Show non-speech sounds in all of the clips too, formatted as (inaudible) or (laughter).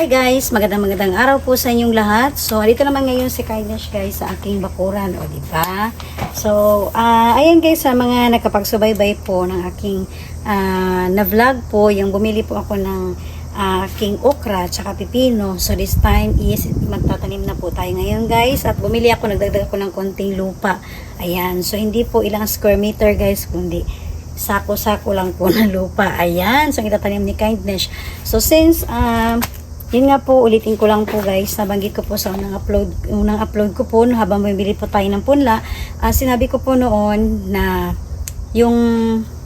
Hi guys, magandang magandang araw po sa inyong lahat. So, dito naman ngayon si Kindness guys sa aking bakuran, o di ba? So, ah, ayan guys sa mga nakapagsubaybay po ng aking ah, na vlog po, yung bumili po ako ng ah, aking okra tsaka pipino. So, this time is magtatanim na po tayo ngayon guys. At bumili ako, nagdagdag ako ng konting lupa. Ayan, so hindi po ilang square meter guys, kundi sako-sako lang po (laughs) ng lupa. Ayan, so itatanim ni Kindness. So, since um, yun nga po, ulitin ko lang po guys, nabanggit ko po sa unang upload, unang upload ko po, no, habang bumili po tayo ng punla, ah, sinabi ko po noon na yung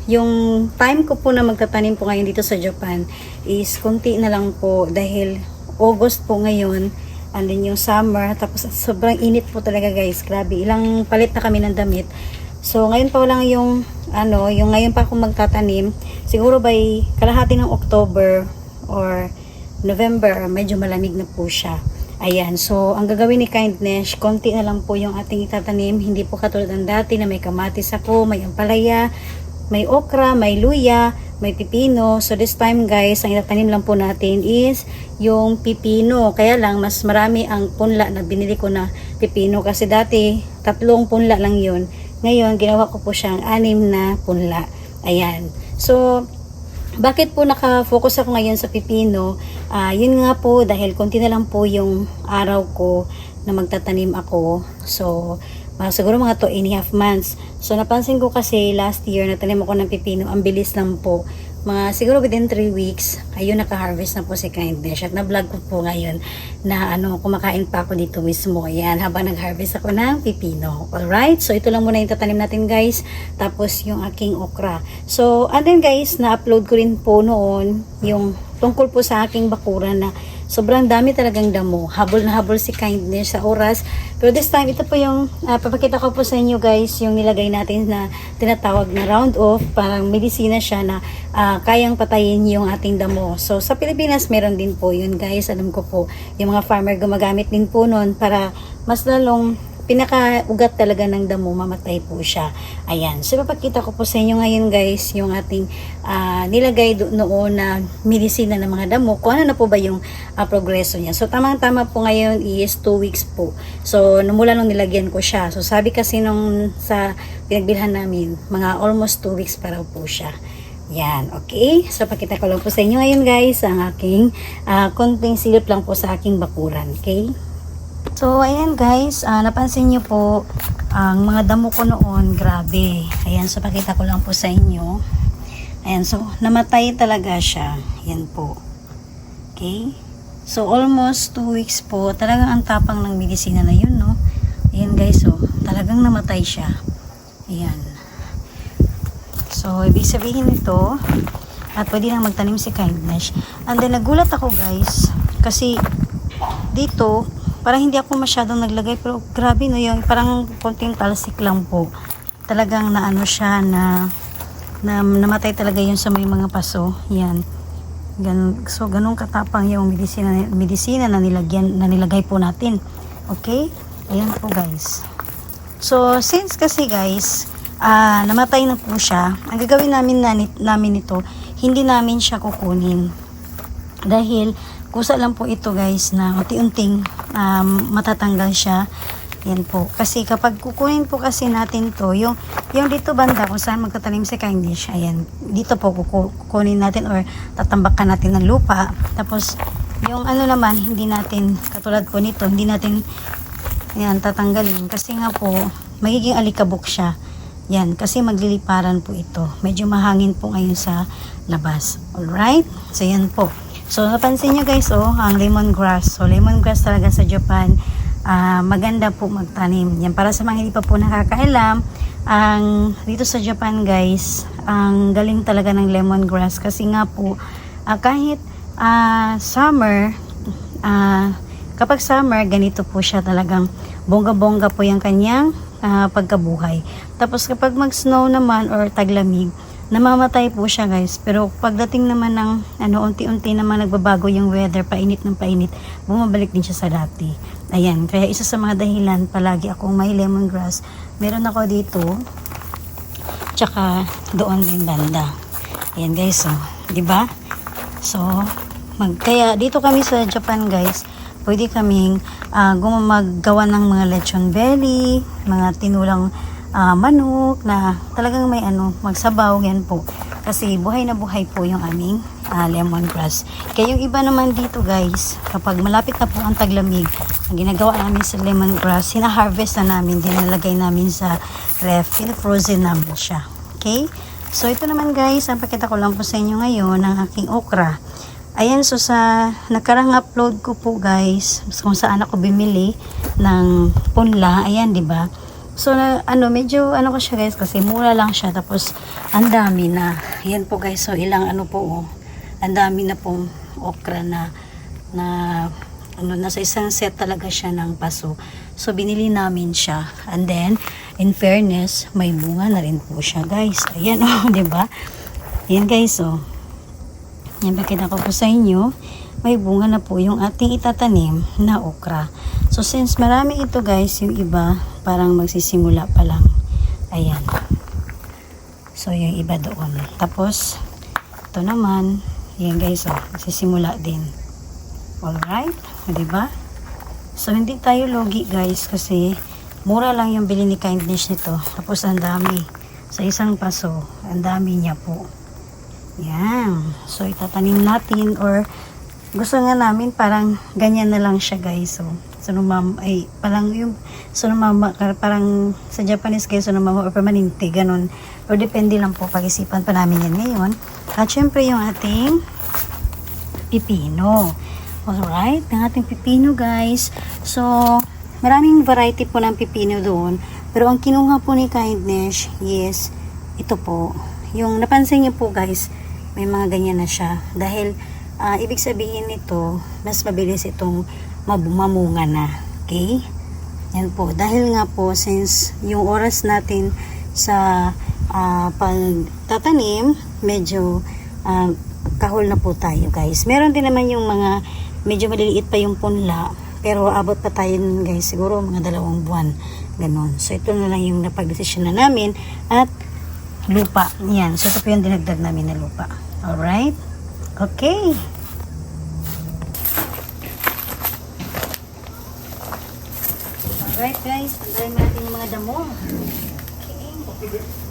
yung time ko po na magtatanim po ngayon dito sa Japan is konti na lang po dahil August po ngayon and then yung summer tapos sobrang init po talaga guys. Grabe ilang palit na kami ng damit. So ngayon pa lang yung ano yung ngayon pa ako magtatanim siguro by kalahati ng October or November, medyo malamig na po siya. Ayan, so ang gagawin ni Kindness, konti na lang po yung ating itatanim. Hindi po katulad ng dati na may kamatis ako, may ampalaya, may okra, may luya, may pipino. So this time guys, ang itatanim lang po natin is yung pipino. Kaya lang, mas marami ang punla na binili ko na pipino. Kasi dati, tatlong punla lang yun. Ngayon, ginawa ko po siyang anim na punla. Ayan. So, bakit po naka-focus ako ngayon sa pipino? Ah, yun nga po dahil konti na lang po yung araw ko na magtatanim ako. So, mga siguro mga 2 and half months. So, napansin ko kasi last year natanim ako ng pipino. Ang bilis lang po. Mga siguro within 3 weeks, ayun naka-harvest na po si Kindness. At na-vlog ko po ngayon na ano, kumakain pa ako dito mismo. Ayan, habang nag-harvest ako ng pipino. Alright? So, ito lang muna yung tatanim natin guys. Tapos yung aking okra. So, and then guys, na-upload ko rin po noon yung tungkol po sa aking bakuran na sobrang dami talagang damo. Habol na habol si Kindness sa oras. Pero this time, ito po yung, ah, papakita ko po sa inyo guys, yung nilagay natin na tinatawag na round off. Parang medisina siya na ah, kayang patayin yung ating damo. So, sa Pilipinas, meron din po yun guys. Alam ko po, yung mga farmer gumagamit din po nun para mas lalong pinaka-ugat talaga ng damo, mamatay po siya. Ayan. So, papakita ko po sa inyo ngayon guys, yung ating ah, nilagay noon na medisina ng mga damo. Kung ano na po ba yung ah, progreso niya. So, tamang-tama po ngayon is 2 weeks po. So, numula nung nilagyan ko siya. So, sabi kasi nung sa pinagbilhan namin, mga almost 2 weeks pa raw po siya. Yan, okay? So, pakita ko lang po sa inyo ngayon guys, ang aking ah, konting silip lang po sa aking bakuran, okay? So, ayan guys, ah, napansin nyo po, ang mga damo ko noon, grabe. Ayan, so pakita ko lang po sa inyo. Ayan, so namatay talaga siya. Ayan po. Okay? So, almost 2 weeks po, talagang ang tapang ng medisina na yun, no? Ayan guys, so talagang namatay siya. Ayan. So, ibig sabihin nito, at pwede lang magtanim si Kindness. And then, nagulat ako guys, kasi dito, parang hindi ako masyadong naglagay, pero grabe no, yung parang konting talsik lang po. Talagang naano siya na, na namatay talaga yun sa may mga paso. Yan. Ganun, so, ganun katapang yung medisina, medisina na, nilagyan, na nilagay po natin. Okay? Ayan po guys. So, since kasi guys, ah namatay na po siya, ang gagawin namin, na, namin ito, hindi namin siya kukunin. Dahil, kusa lang po ito guys na unti-unting um, matatanggal siya. Yan po. Kasi kapag kukunin po kasi natin to, yung, yung dito banda kung saan magtatanim si Kindness, ayan, dito po kuku- kukunin natin or tatambakan natin ng lupa. Tapos, yung ano naman, hindi natin, katulad po nito, hindi natin yan, tatanggalin. Kasi nga po, magiging alikabok siya. Yan, kasi magliliparan po ito. Medyo mahangin po ngayon sa labas. Alright? So, yan po. So, napansin nyo guys, oh, ang lemongrass. So, lemongrass talaga sa Japan, ah, maganda po magtanim. Yan, para sa mga hindi pa po nakakailam, ang dito sa Japan guys, ang galing talaga ng lemongrass kasi nga po, ah, kahit ah, summer, ah, kapag summer, ganito po siya talagang bongga-bongga po yung kanyang ah, pagkabuhay. Tapos kapag mag-snow naman or taglamig, namamatay po siya guys. Pero pagdating naman ng ano, unti-unti naman nagbabago yung weather, painit ng painit, bumabalik din siya sa dati. Ayan, kaya isa sa mga dahilan, palagi akong may lemongrass. Meron ako dito, tsaka doon din banda. Ayan guys, so, di ba? So, mag kaya dito kami sa Japan guys pwede kaming uh, gumagawa ng mga lechon belly mga tinulang ah, manok na talagang may ano magsabaw yan po. Kasi buhay na buhay po yung aming ah, lemongrass kaya yung iba naman dito guys kapag malapit na po ang taglamig ang ginagawa namin sa lemongrass hina-harvest na namin dinalagay namin sa ref frozen namin siya. Okay? So ito naman guys ang pakita ko lang po sa inyo ngayon ng aking okra. Ayan, so sa nakarang upload ko po guys, kung saan ako bumili ng punla, ayan, di ba? So, na, ano, medyo, ano ko siya guys, kasi mura lang siya, tapos, ang dami na. Ayan po guys, so ilang ano po, oh, ang dami na pong okra na, na, ano, nasa isang set talaga siya ng paso. So, binili namin siya. And then, in fairness, may bunga na rin po siya guys. Ayan, (laughs) oh, ba? Ayan guys, oh. Yan, pakita ko po sa inyo, may bunga na po yung ating itatanim na okra. So, since marami ito guys, yung iba parang magsisimula pa lang. Ayan. So, yung iba doon. Tapos, ito naman, yan guys, oh, magsisimula din. Alright, di ba? So, hindi tayo logi guys kasi mura lang yung bili ni kindness nito. Tapos, ang dami. Sa isang paso, ang dami niya po. Yan. So, itatanim natin or gusto nga namin parang ganyan na lang siya guys. So, sunumama, ay parang yung sunumama, parang sa Japanese guys, sunumama or permanente, ganun. Or depende lang po, pag-isipan pa namin yan ngayon. At syempre yung ating pipino. Alright, ang ating pipino guys. So, maraming variety po ng pipino doon. Pero ang kinuha po ni Kindness, yes, ito po. Yung napansin niyo po guys, may mga ganyan na siya. Dahil, ah, ibig sabihin nito, mas mabilis itong mabumamunga na. Okay? Yan po. Dahil nga po, since yung oras natin sa ah, pagtatanim, medyo ah, kahol na po tayo guys. Meron din naman yung mga medyo maliliit pa yung punla. Pero abot pa tayo nun, guys. Siguro mga dalawang buwan. Ganon. So ito na lang yung napag-desisyon na namin. At lupa. Yan. So, ito po yung dinagdag namin na lupa. Alright? Okay. Alright guys, tanggalin natin yung mga damo. Okay.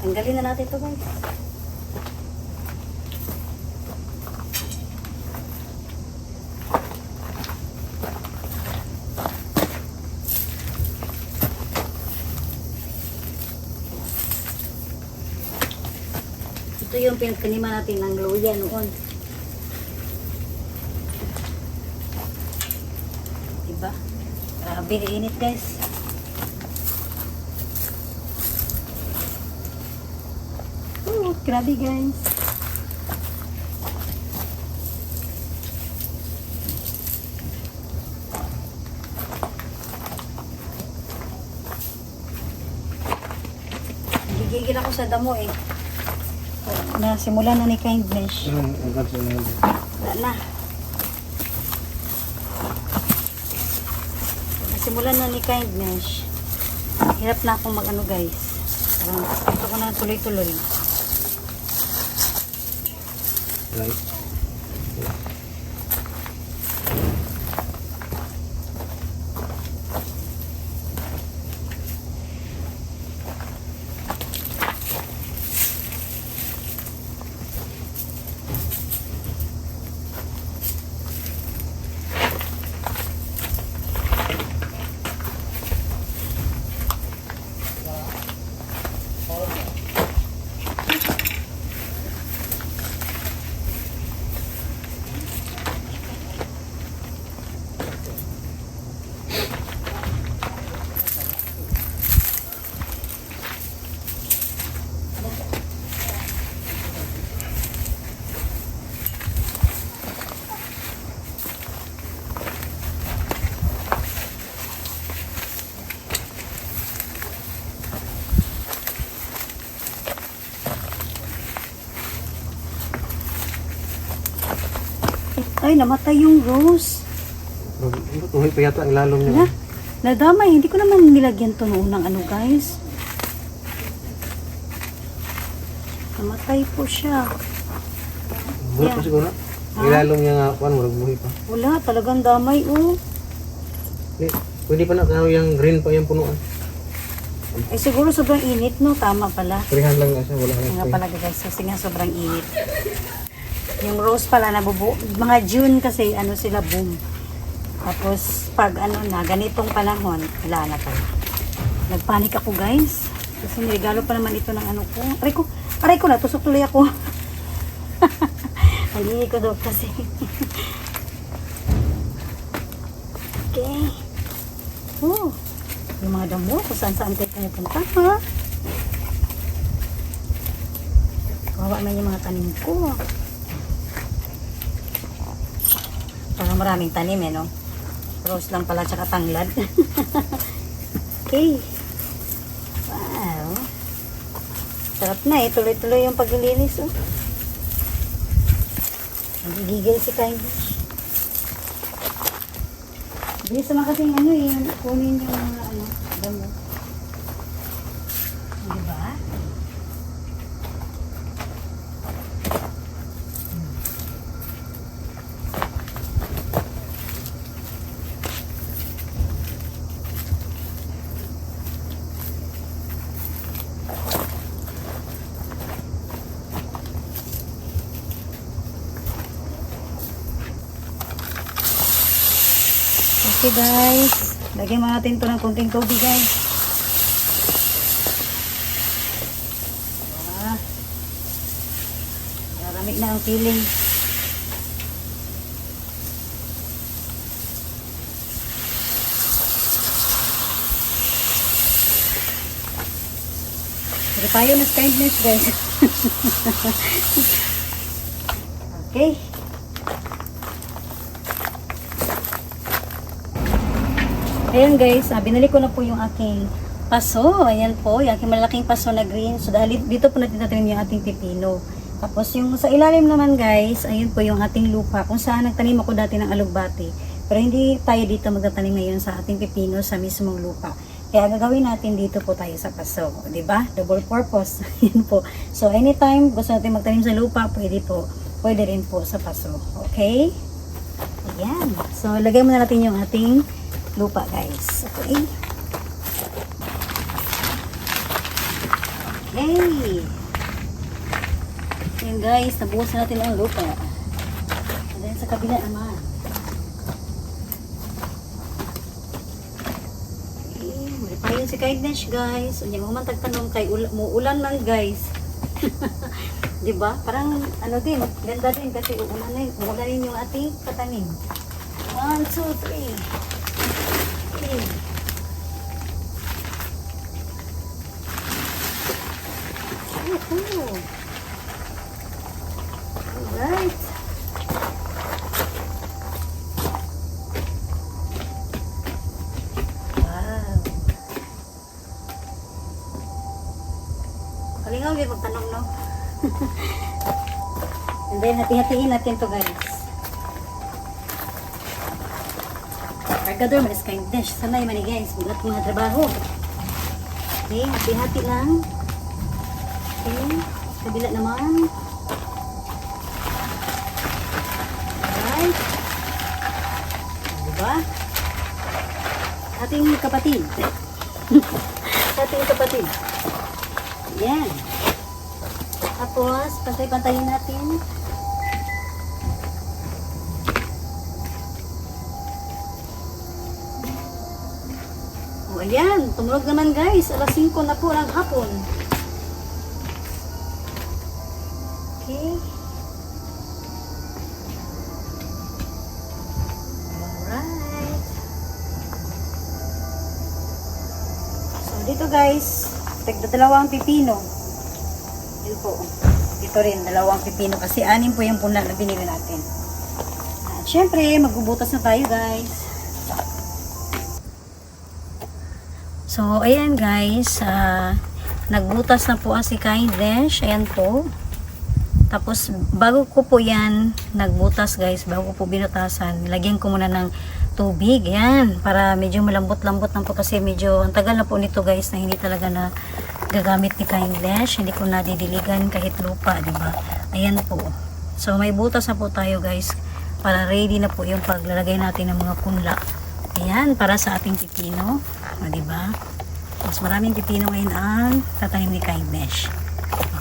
Tanggalin na natin ito guys. Ito yung pinagkanima natin ng luya noon. Diba? Grabe, init guys. Oh, grabe guys. Gigigil ako sa damo eh. Na simula na ni kindness. Wala na. simulan na ni Kindness. Hirap na akong mag-ano guys. Parang gusto ko na tuloy-tuloy. Right. Ay, namatay yung rose. Tuloy pa yata ang lalong niya. nadamay. Hindi ko naman nilagyan to noon ng ano guys. Namatay po siya. Yeah. pa siguro. Ang lalong niya nga, kuan mo, buhay pa. Wala, talagang damay oh. Eh, pwede pa na, kaya yung green pa yung punuan. Eh siguro sobrang init no, tama pala. Parihan lang na siya, wala nga na pala guys, kasi nga sobrang init. Yung rose pala nabubu, mga June kasi ano sila boom. Tapos pag ano na, ganitong panahon, wala na pala. Nagpanik ako guys. Kasi niregalo pa naman ito ng ano ko. Aray ko, aray ko na, tusok tuloy ako. (laughs) Halili ko daw kasi. (laughs) okay. Oh, yung mga damo, kung saan saan tayo pumupunta ha. Kawawa man yung mga tanim ko. Maraming tanim eh, no? Rose lang pala, tsaka tanglad. (laughs) okay. Wow. Sarap na eh. Tuloy-tuloy yung paglilinis, oh. Nagigigil si Kylie. Bilis naman kasing ano eh, kunin yung mga ano, damo. Diba? Okay guys, lagyan mo natin to ng konting tubig guys. Ah, Maramig na ang feeling. Hindi tayo na kindness guys. (laughs) okay. Ayan guys, ah, binili ko na po yung aking paso. Ayan po, yung aking malaking paso na green. So dahil dito po natin tatanim yung ating pipino. Tapos yung sa ilalim naman guys, ayun po yung ating lupa kung saan nagtanim ako dati ng alugbati. Pero hindi tayo dito magtatanim ngayon sa ating pipino sa mismong lupa. Kaya gagawin natin dito po tayo sa paso. Ba? Double purpose. (laughs) Yun po. So anytime gusto natin magtanim sa lupa, pwede po. Pwede rin po sa paso. Okay? Ayan. So lagay muna natin yung ating lupa guys. Okay. Okay. Ayan guys, nabuhos natin ang lupa. And then sa kabila naman. Okay, muli pa si Kaignesh guys. Unya mo man tagtanong kay ula, muulan man guys. (laughs) 'Di ba? Parang ano din, ganda din kasi uulan na, uulan din yung ating patanim. 1 2 3 natin. Alright. Wow. Kalingaw, di magtanong, no? (laughs) And then, hati-hatiin natin to guys. Kargador, malis kindness. Sanay man ni guys. Bulat mga trabaho. Okay, hati-hati lang. Okay, kabila naman. Alright. Diba? Ating kapatid. (laughs) Ating kapatid. Yan. Tapos, pantay-pantayin natin. O, ayan. Tumulog naman guys. Alas 5 na po ng hapon. Okay. Alright. So, dito guys, tigda dalawang pipino. Yun po. Dito rin, dalawang pipino. Kasi anim po yung puna na binili natin. At syempre, magbubutas na tayo guys. So, ayan guys. ah, nagbutas na po ang si Kindness. Ayan po. Tapos, bago ko po yan nagbutas guys, bago po binutasan, nilagyan ko muna ng tubig. Yan. Para medyo malambot-lambot lang po kasi medyo, ang tagal na po nito guys na hindi talaga na gagamit ni Kindness. Hindi ko nadidiligan kahit lupa, di ba? Ayan po. So, may butas na po tayo guys para ready na po yung paglalagay natin ng mga punla. Ayan, para sa ating pipino. O, di ba? Mas maraming pipino ngayon ang tatanim ni Kindness.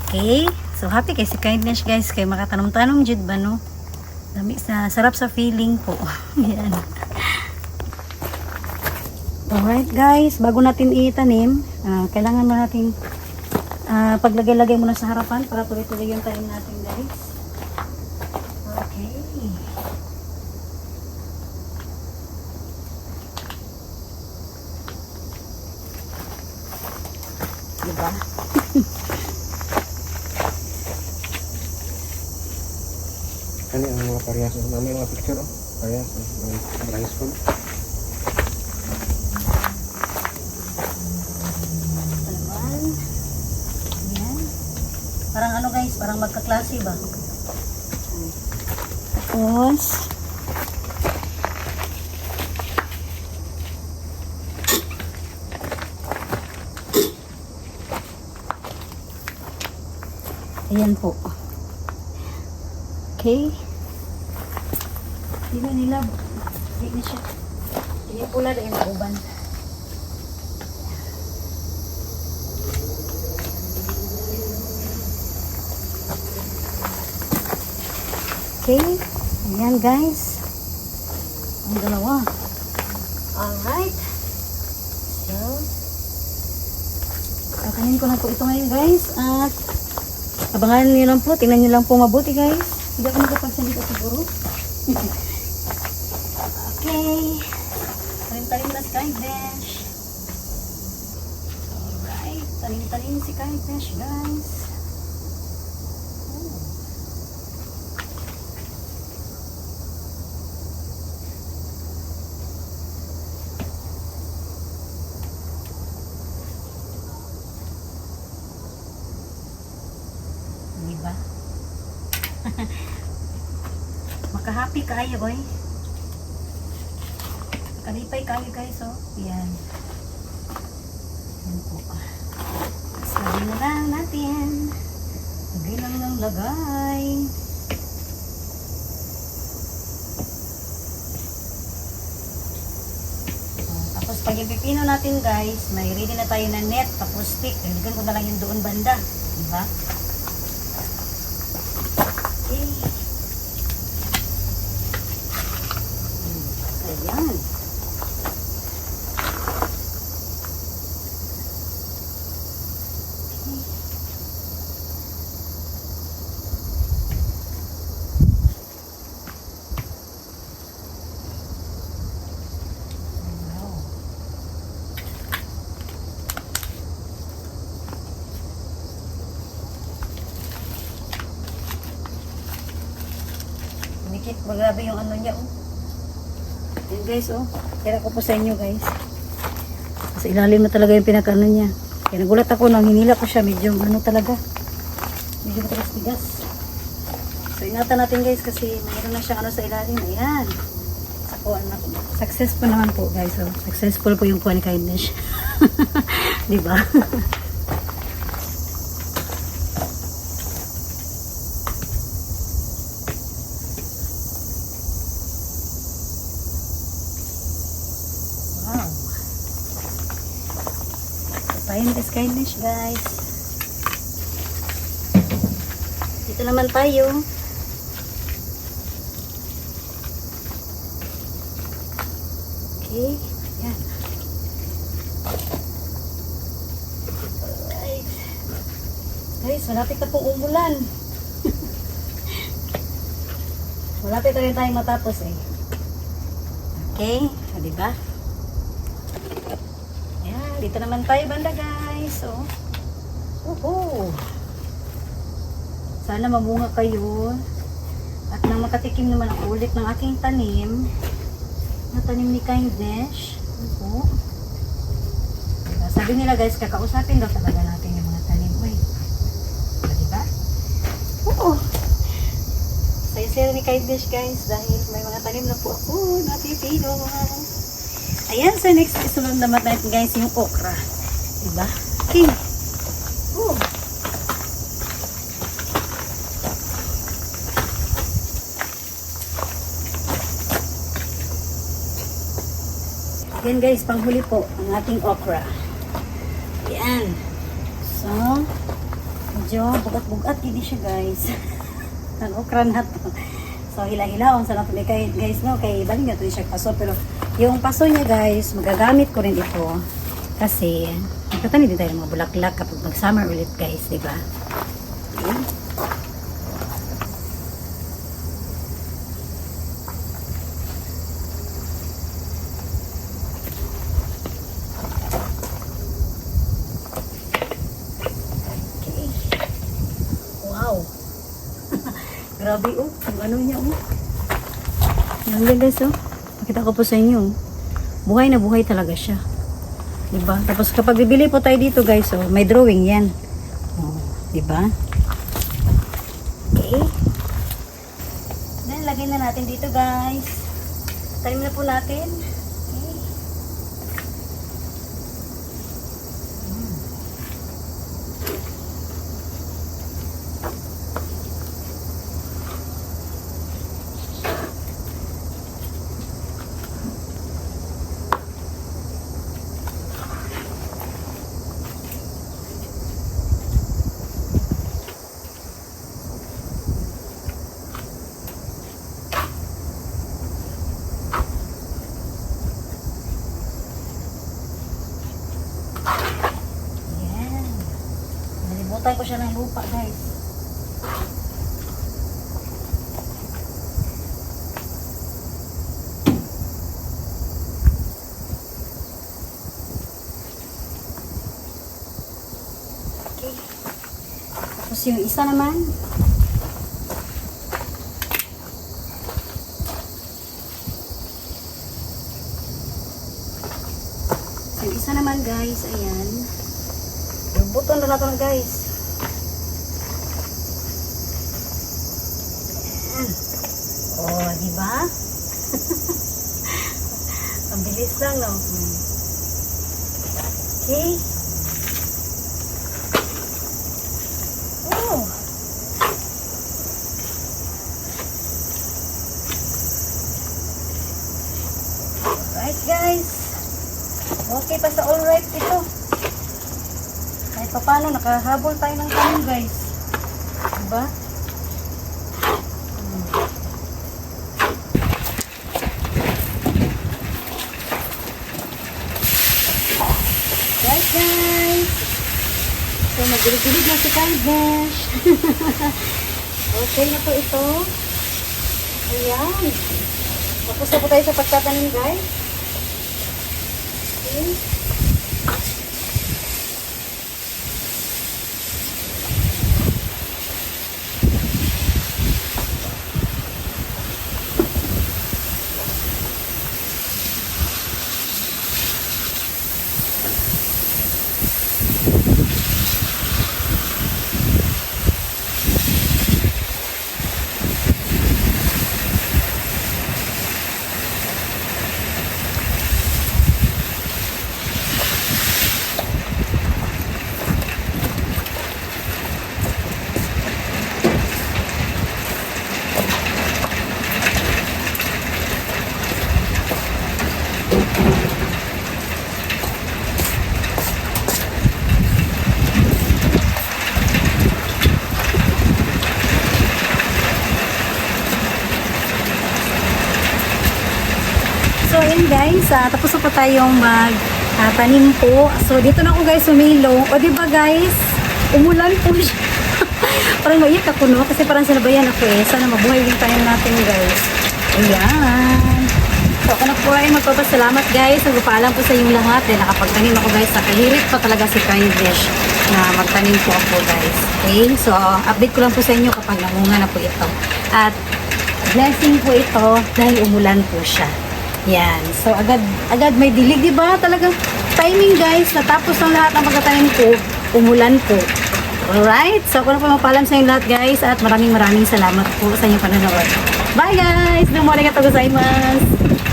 Okay? So, happy kay si Kindness guys. Kay makatanong-tanong jud ba no? Dami sa, sarap sa feeling po. (laughs) Ayan. Alright guys, bago natin itanim, ah, kailangan mo natin ah, paglagay-lagay muna sa harapan para tuloy-tuloy yung tanim natin guys. Okay. Diba? Parehas? May mga picture oh. Parehas. School. Naman. Yan. Parang ano guys, parang magkaklase ba? Tapos, Ayan po. Okay. Na nila. Hindi na siya. Hindi pula yung uban. Okay. Ayan guys. Ang dalawa. Alright. So, kakainin ko na po ito ngayon guys. At abangan niyo lang po. Tingnan niyo lang po mabuti guys. Hindi ako makapagsalita siguro. (laughs) okay. Talim-talim na si Kindness. Alright. Talim-talim si Kindness guys. Di ba? (laughs) Makahappy kayo, oy. Kalipay kayo guys, oh. Yan. Yan po. Tapos na lang natin. Lagay lang ng lagay. Oh, Tapos pag yung natin guys, may ready na tayo na net, tapos stick. Lagyan ko na lang yung doon banda. Di ba? Okay. Ayan. Wow. Mikit, grabe yung ano niya, oh. Yan guys, oh. Kaya ko po sa inyo, guys. Sa ilalim na talaga yung pinakano niya. Kaya nagulat ako nang hinila ko siya. Medyo ano talaga. Medyo matigas-tigas. So ingatan natin guys kasi mayroon na siyang ano sa ilalim. Ayan. po, na, successful naman po guys. So, successful po yung kuha ni kindness. (laughs) Di (laughs) ba? wow. Yung this kindness guys. Dito naman tayo. Okay. Yan. Alright. Guys, malapit na pong umulan. (laughs) malapit na rin tayong matapos eh. Okay. O, diba? Dito naman tayo banda guys. So, Woohoo! Sana mamunga kayo. At nang makatikim naman ako ulit ng aking tanim, na tanim ni Kindness. Ano po? Diba? Sabi nila guys, kakausapin daw talaga natin yung mga tanim. Uy. Diba? Oo. Sayo-sayo ni Kindness guys dahil may mga tanim na po ako na pipino. Ayan, so next isunod naman natin guys yung okra. Diba? Okay. Oh. Yan guys, panghuli po ang ating okra. Yan. So, medyo bugat-bugat hindi siya guys. (laughs) ang okra na to. So, hila-hilaon sa nato ni kay guys no kay bali nga to siya paso pero yung paso niya guys magagamit ko rin ito kasi nagtatanim din tayo ng mga bulaklak kapag mag-summer ulit guys, di ba? Okay. Wow. (laughs) Grabe oh, ang ano niya oh. Yan guys oh. Ko po sa inyo. Buhay na buhay talaga siya. Diba? Tapos kapag bibili po tayo dito guys, oh, may drawing yan. Oh, diba? Okay. Then, lagay na natin dito guys. Tanim na po natin. Okay. Hmm. Yan. Nalimutan ko siya ng lupa, guys. Okay. Tapos yung isa naman. Yung isa naman guys, ayan. Yung buton na natin guys. Oh, di ba? (laughs) Ang bilis lang, no? Okay. Oh. Alright guys. Okay pa sa alright ito. Kahit pa paano, nakahabol tayo ng tanim guys. Diba? Hmm. Guys, guys! So, magdilig-dilig na si Kalbesh. (laughs) okay na po ito. Ayan. Tapos na po tayo sa pagtatanim guys. Okay. Po tayong mag ah, tanim po. So dito na ako guys sumilong. O di ba guys, umulan po siya. (laughs) parang maiyak ako no, kasi parang sinabayan ako eh. Sana mabuhay yung tanim natin guys. Ayan. So ako na po ay magpapasalamat guys. Nagpapaalam po sa inyong lahat. Dahil nakapagtanim ako guys. Nakahirit pa talaga si Kindness na magtanim po ako guys. Okay? So update ko lang po sa inyo kapag namunga na po ito. At blessing po ito dahil umulan po siya. Yan. So, agad, agad may dilig, di ba? Talagang timing, guys. Natapos ng lahat ng pagkatanim ko, umulan po. Alright? So, ako na po mapalam sa inyo lahat, guys. At maraming maraming salamat po sa inyong panonood. Bye, guys! Dumore ka to gozaimasu!